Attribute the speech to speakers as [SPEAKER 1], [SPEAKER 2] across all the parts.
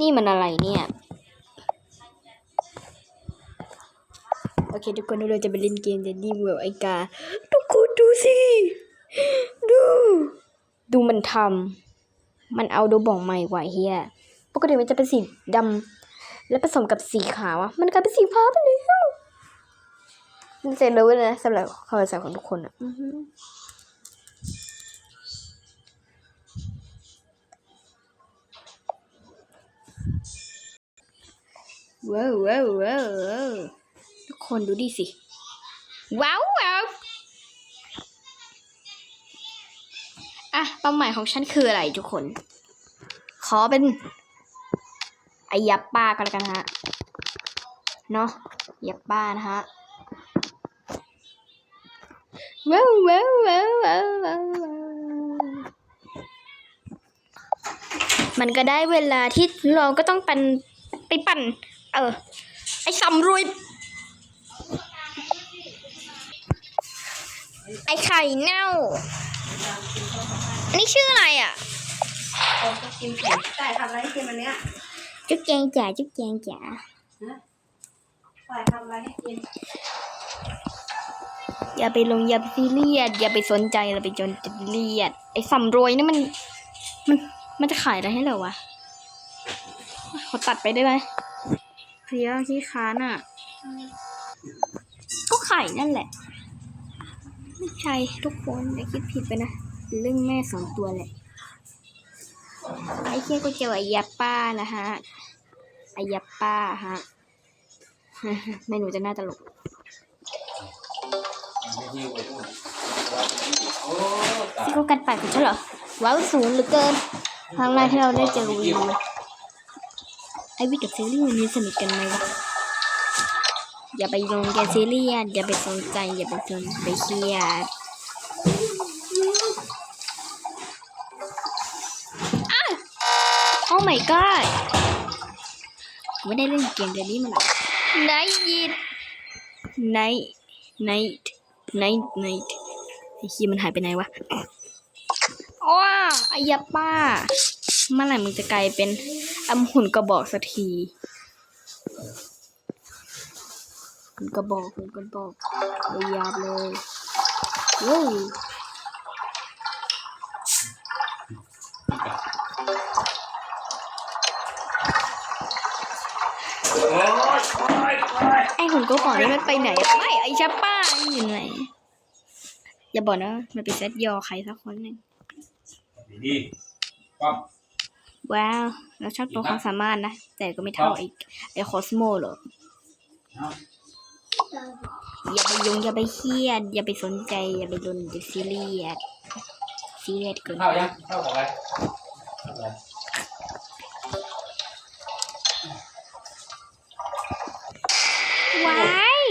[SPEAKER 1] นี่มันอะไรเนี่ย โอเค ทุกคนเราจะไปเล่นเกมเดนนี่เวิร์ไอกา ทุกคนดูสิ ดู ดูมันทำ มันเอาโดบ่องใหม่กว่าเฮียปกติมันจะเป็นสีดำแล้วผสมกับสีขาวอะมันกลายเป็นสีฟ้าไปแล้วมันเสร็จเลยนะสำหรับความสำของทุกคนอะ ว้าวว้าวว้าวทุกคนดูดิสิ ว้าวว้าวอะเป้าหมายของฉันคืออะไรทุกคน ขอเป็นไอยับป้ากันแล้วกันฮะ เนาะยับป้านะฮะว้าวว้าวว้าวว้าวว้าวว้าวมันก็ได้เวลาที่เราก็ต้องปั่นไปปั่น เออ ไอ้สำรวย ไอ้ไข่เน่า อันนี้ชื่ออะไรอะ
[SPEAKER 2] โอ้ก็กินไข่ไก่ทำอะไรให้กินวันเนี้ย
[SPEAKER 1] จุ๊บแจงจ๋าจุ๊บแจงจ๋า
[SPEAKER 2] ไก่ทำอะไรให้กิน
[SPEAKER 1] อย่าไปลงอย่าไปซีเรียสอย่าไปสนใจอย่าไปจนซีเรียสไอ้สำรวยนี่มัน มันมันจะขายอะไรให้เราวะขอตัดไปได้ไหม เพลียขี้ค้านอะ ก็ไข่นั่นแหละ ไม่ใช่ทุกคนอย่าคิดผิดไปนะเป็นเรื่องแม่สองตัวแหละ ไอ้เคี้ยก็เจอไอ้ยับป้านะฮะ ไอ้ยับป้าฮะแม่หนูจะน่าตลกที่เขากันปากของฉันเหรอ ว้าวสูงเหลือเกินครั้งแรกที่เราได้เจอวิว ไอวิทกับซีรีส์วันนี้สนิทกันไหมวะอย่าไปลงแกซีเรียสอย่าไปสนใจอย่าไปสนไปเครียดอ้าวโอ้ my god ไม่ได้เล่นเกมเดี๋ยวนี้มาหรอกไนยิดไนไนไนไนไอ้คีย์มันหายไปไหนวะว้าอายาป้าเมื่อไหร่มึงจะกลายเป็น อำหุ่นกระบอกสักทีหุ่นกระบอกหุ่นกระบอกเลยยาบเลยเว้ยไอหุ่นกระบอกนี่มันไปไหนไม่ไอชาป้าอยู่ไหนอย่าบอกนะมันเป็นเซตยอใครสักคนหนึ่ง
[SPEAKER 3] ดีป้อม
[SPEAKER 1] ว้าว เราชอบตัวความสามารถนะ แต่ก็ไม่เท่าไอ้ไอ้คอสโมหรอก
[SPEAKER 3] เอา
[SPEAKER 1] อย่าไปยุงอย่าไปเครียด อย่าไปสนใจ อย่าไปโดนอย่าซีเรียสซีเรียสเกิน
[SPEAKER 3] เข้ายังเข้ากับอะไรเข้ากับอะไร
[SPEAKER 1] ว้าย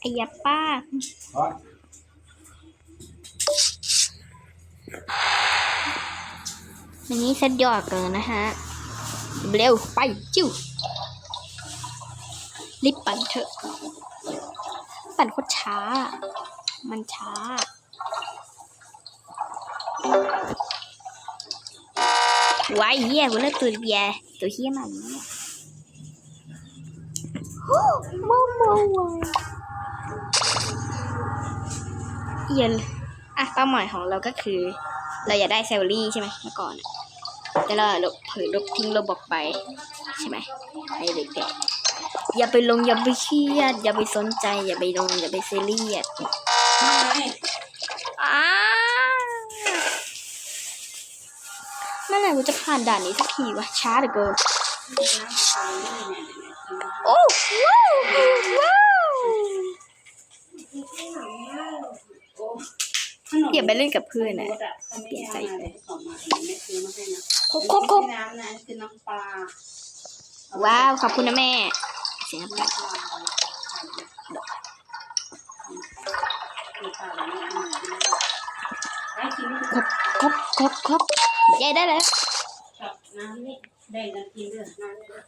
[SPEAKER 1] ไอ้ยับป้า
[SPEAKER 3] ป้ อม
[SPEAKER 1] อันนี้เซตยอดเกินนะฮะ เร็วไปจิ้วรีบปั่นเถอะ ปั่นโคตรช้า มันช้า ว้ายเหี้ยกูเลิกตัวแย่ตัวเหี้ยมันเนี่ยโอ้ว้าวว้าวเย็นอะเป้าหมายของเราก็คือ เราอยากได้เซลลี่ใช่ไหมเมื่อก่อนอะ แต่เราลบเผยลบทิ้งระบบไป ใช่ไหมไอ้เด็กๆอย่าไปลงอย่าไปเครียด อย่าไปสนใจ อย่าไปลงอย่าไปเซเรียสอาเมื่อไหร่กูจะผ่านด่านนี้สักทีวะช้าเหลือเกินโอ้ว้าว อย่าไปเล่นกับเพื่อนนะ
[SPEAKER 2] เปลี่ยนใจเลยของมาแม่ซื้อมาให้นะ
[SPEAKER 1] ครบครบครบ
[SPEAKER 2] น้ำนะคือน้ำปลา
[SPEAKER 1] ว้าว ขอบคุณนะแม่ เสียงแปลก
[SPEAKER 2] ให้กิน
[SPEAKER 1] ครบครบครบครบยายได้แล้ว
[SPEAKER 2] กับน้ำนี่ได้น้ำกินด้วยน้ำด้วย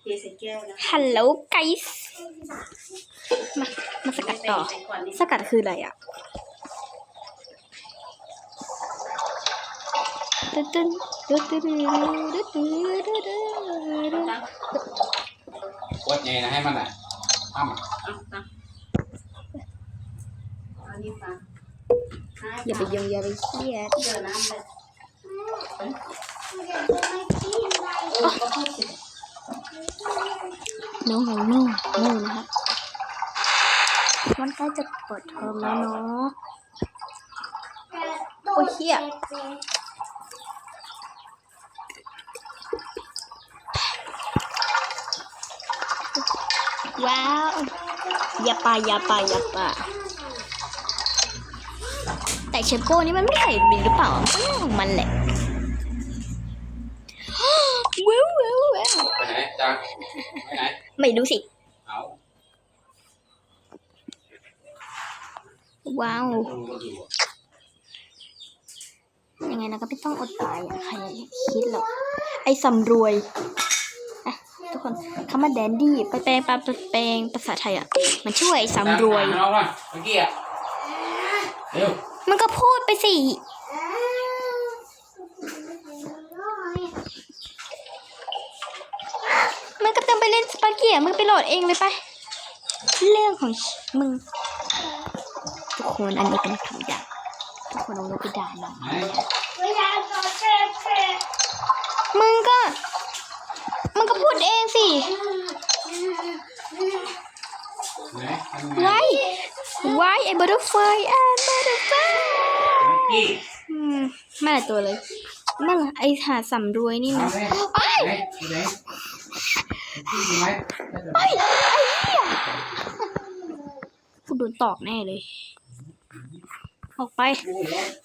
[SPEAKER 2] เทใส่แก้ว
[SPEAKER 1] ฮัลโหลไกส์มา มาสกัดต่อ สกัดคืออะไรอะ ตึ้นตึ้นตึ้นตึ้นตึ้นตึ้นตึ้นตึ้นตึ้น
[SPEAKER 2] ตั้ง
[SPEAKER 3] วัดไงนะให้มันอะอ้ำ
[SPEAKER 2] อาตั้งอันนี้ฟัง
[SPEAKER 1] อย่าไปยงอย่าไปเครียด
[SPEAKER 2] เจอน้ำเลยเออก็พูดสิ
[SPEAKER 1] น้องของนู่นนู่นนะคะมันใกล้จะเปิดเทอมแล้วเนาะโอ้ยเหี้ย ว้าวอย่าไปอย่าไปอย่าไปแต่เชฟโก้นี่มันไม่ใส่บินหรือเปล่ามันก็เรื่องของมันแหละว้าวว้าวว้าว
[SPEAKER 3] ไปไหนจังไปไหน
[SPEAKER 1] ไม่รู้สิ
[SPEAKER 3] เอา
[SPEAKER 1] ว้าว
[SPEAKER 3] ดูก็ดู
[SPEAKER 1] ยังไงเราก็ไม่ต้องอดตายอะใครคิดหรอกไอ้สำรวยอะ ทุกคนคำว่าแดนดี้ไปแปลงแปลงแปลงภาษาไทยอะ มันช่วยสำรวย
[SPEAKER 3] ตามหาน้องหน่อยเมื่อกี้อะเร็ว
[SPEAKER 1] มันก็พูดไปสิ มันก็ต้องไปเล่นสปาเกียมึงไปโหลดเองเลยไป เรื่องของมึง ทุกคนอันนี้เป็นคำหยาบทุกคนเอาไว้ไปด่าน้อง
[SPEAKER 3] ไหน
[SPEAKER 1] มึงก็มึงก็ พูดเองสิ
[SPEAKER 3] ไหนทำไง
[SPEAKER 1] ไว้ไว้ไอ้บัตเตอร์ไฟไอ้บัตเตอร์ไฟ
[SPEAKER 3] เมื่อกี้
[SPEAKER 1] อืมไม่หลายตัวเลยนั่นแหละไอ้หาสำรวยนี่
[SPEAKER 3] เอา
[SPEAKER 1] นะ
[SPEAKER 3] ไหน
[SPEAKER 1] ไอ้
[SPEAKER 3] ไหนไหนที่ไหน
[SPEAKER 1] ไอ้ไอ้เหี้ยกูโดนตอกแน่เลย ออกไป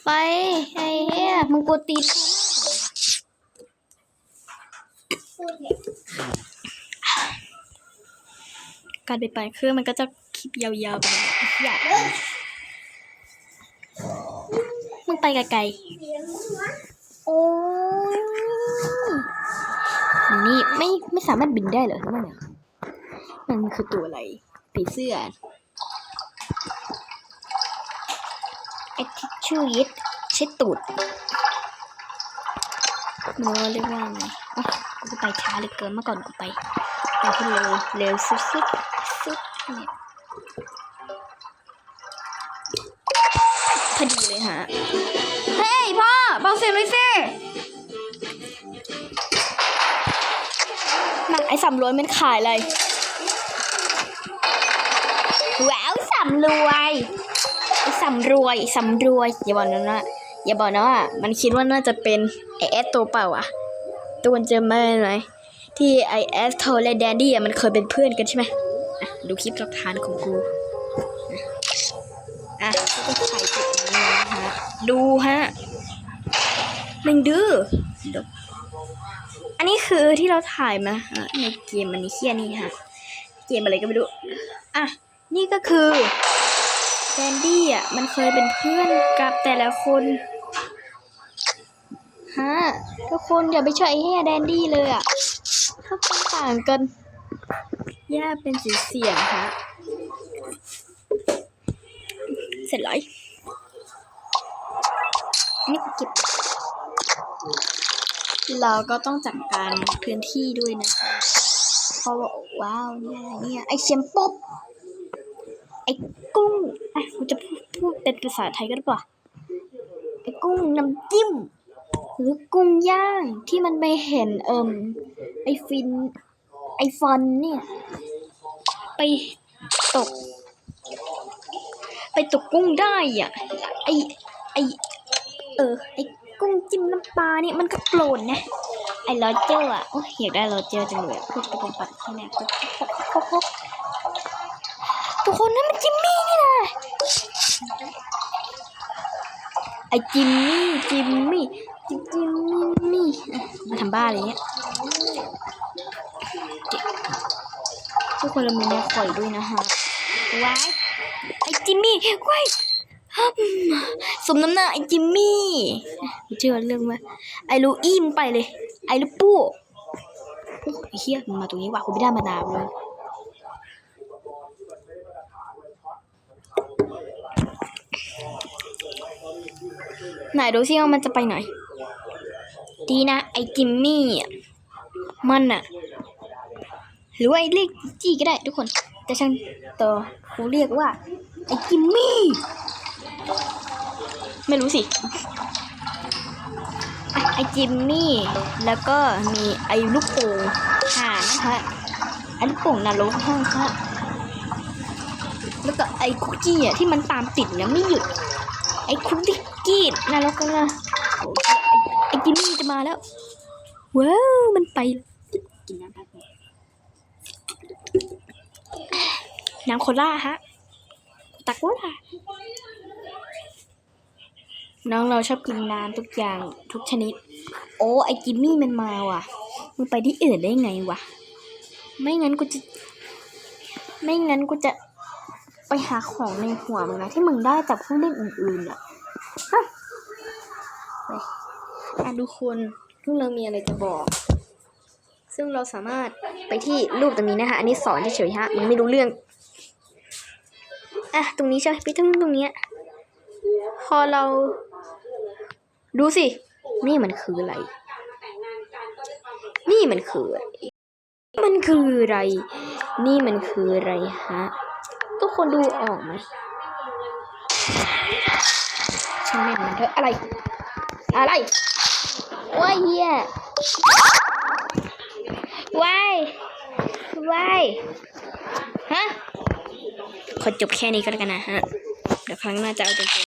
[SPEAKER 1] ไป ไอ้เหี้ยมึงกลัวตีน การไปไปเครื่องมันก็จะคลิปยาวๆไปเลยไอ้เหี้ยมึงไปไกลๆโอ้ยนี่ไม่ไม่สามารถบินได้เหรอมันเนี่ยมันคือตัวอะไรผีเสื้อไอ้ที่ชื่อยิดเช็ดตูดมันว่าเรียกว่าไง กูไปช้าเหลือเกินเมื่อก่อนกูไปไปที่เร็วเร็วสุดๆสุดเนี่ยพอดีเลยฮะ เฮ้ยพ่อเบาเสียงเลยสิหนักไอ้สำรวยมันขายอะไรแหววสำรวยไอ้สำรวยสำรวยอย่าบอกนะว่าอย่าบอกนะว่ามันคิดว่าน่าจะเป็นไอแอสตัวเปล่าอะ ตัวมันเจอไหมไหมที่ไอแอสโทและแดนดี้อะมันเคยเป็นเพื่อนกันใช่ไหมดูคลิปหลักฐานของกูอะก็จะใส่จุดนี้นะฮะดูฮะแมันดื้ออันนี้คือที่เราถ่ายมาฮะในเกมอันนี้เคียนี่ฮะเกมอะไรก็ไม่รู้อะนี่ก็คือแดนดี้อะมันเคยเป็นเพื่อนกับแต่ละคน ฮะทุกคนอย่าไปเชื่อไอ้เฮียแดนดี้เลยอะเขาเป็นต่างกันแยกเป็นสีเสียงฮะเสร็จแล้วนี่เก็บเราก็ต้องจัดการพื้นที่ด้วยนะคะเพราะว่าว้าวเนี่ยเนี่ยไอเชียมปุ๊บไอกุ้งอะกูจะพูดพูดเป็นภาษาไทยก็ได้ปะไอกุ้งน้ำจิ้ม หรือกุ้งย่างที่มันไปเห็นเอิมไอฟิน ไอฟอนเนี่ย ไปตก ไปตกกุ้งได้อะไอไอเออไอกุ้งจิ้มน้ำปลาเนี่ยมันก็โกรธนะไอโรเจอร์อะโอ้ยอยากได้โรเจอร์จังเลยอะพูดไปเป็นปัดที่แม่คุกคุกคุกคุกทุกคนนั่นมันจิมมี่นี่นะไอจิมมี่จิมมี่ จิมจิมมี่มี่มาทำบ้าอะไรเงี้ยทุกคนเรามีแม่ข่อยด้วยนะฮะว้ายไอจิมมี่ว้ายสมน้ำหน้าไอจิมมี่ไม่เชื่อเรื่องว่าไอลูอี้มไปเลย ไอลูกปู้โอ้ไอเฮียมันมาตรงนี้ว่ะกูไม่ได้มานานเลยไหนดูซิว่ามันจะไปไหน ดีนะ ไอ้จิมมี่มันอะหรือว่าไอ้เรียกจี้ก็ได้ทุกคน แต่ฉันต่อกูเรียกว่า ไอ้จิมมี่ไม่รู้สิไอจิมมี่ แล้วก็มีไอลูกโป่งห่านนะคะไอลูกโป่งนรกนะคะแล้วก็ไอคุกกี้อะที่มันตามติดเนี่ยไม่หยุด ไอคุกกี้นรกนะ จิมมี่จะมาแล้ว ว้าว มันไป
[SPEAKER 2] กินน้ำพักน้ำ
[SPEAKER 1] โคล่าฮะ ตักว่าล่ะน้องเราชอบกินน้ำทุกอย่างทุกชนิด โอ้ไอจิมมี่มันมาว่ะมึงไปที่อื่นได้ไงวะ ไม่งั้นกูจะ ไม่งั้นกูจะไปหาของในหัวมึงนะที่มึงได้จากเครื่องเล่นอื่นๆอะฮะไป อะทุกคนพวกเรามีอะไรจะบอก ซึ่งเราสามารถไปที่รูปตรงนี้นะคะ อันนี้สอนเฉยๆฮะมันไม่รู้เรื่อง อะ ตรงนี้ใช่ไหมไปตรงตรงเนี้ย พอเรา ดูสิ นี่มันคืออะไร นี่มันคืออะไรมันคืออะไร นี่มันคืออะไรฮะ ทุกคนดูออกไหมช่างแม่งมันเถอะอะไร อะไร ว้ายเฮียว้ายว้ายฮะ ขอจบแค่นี้ก็แล้วกันนะฮะ เดี๋ยวครั้งหน้าจะเอาจริง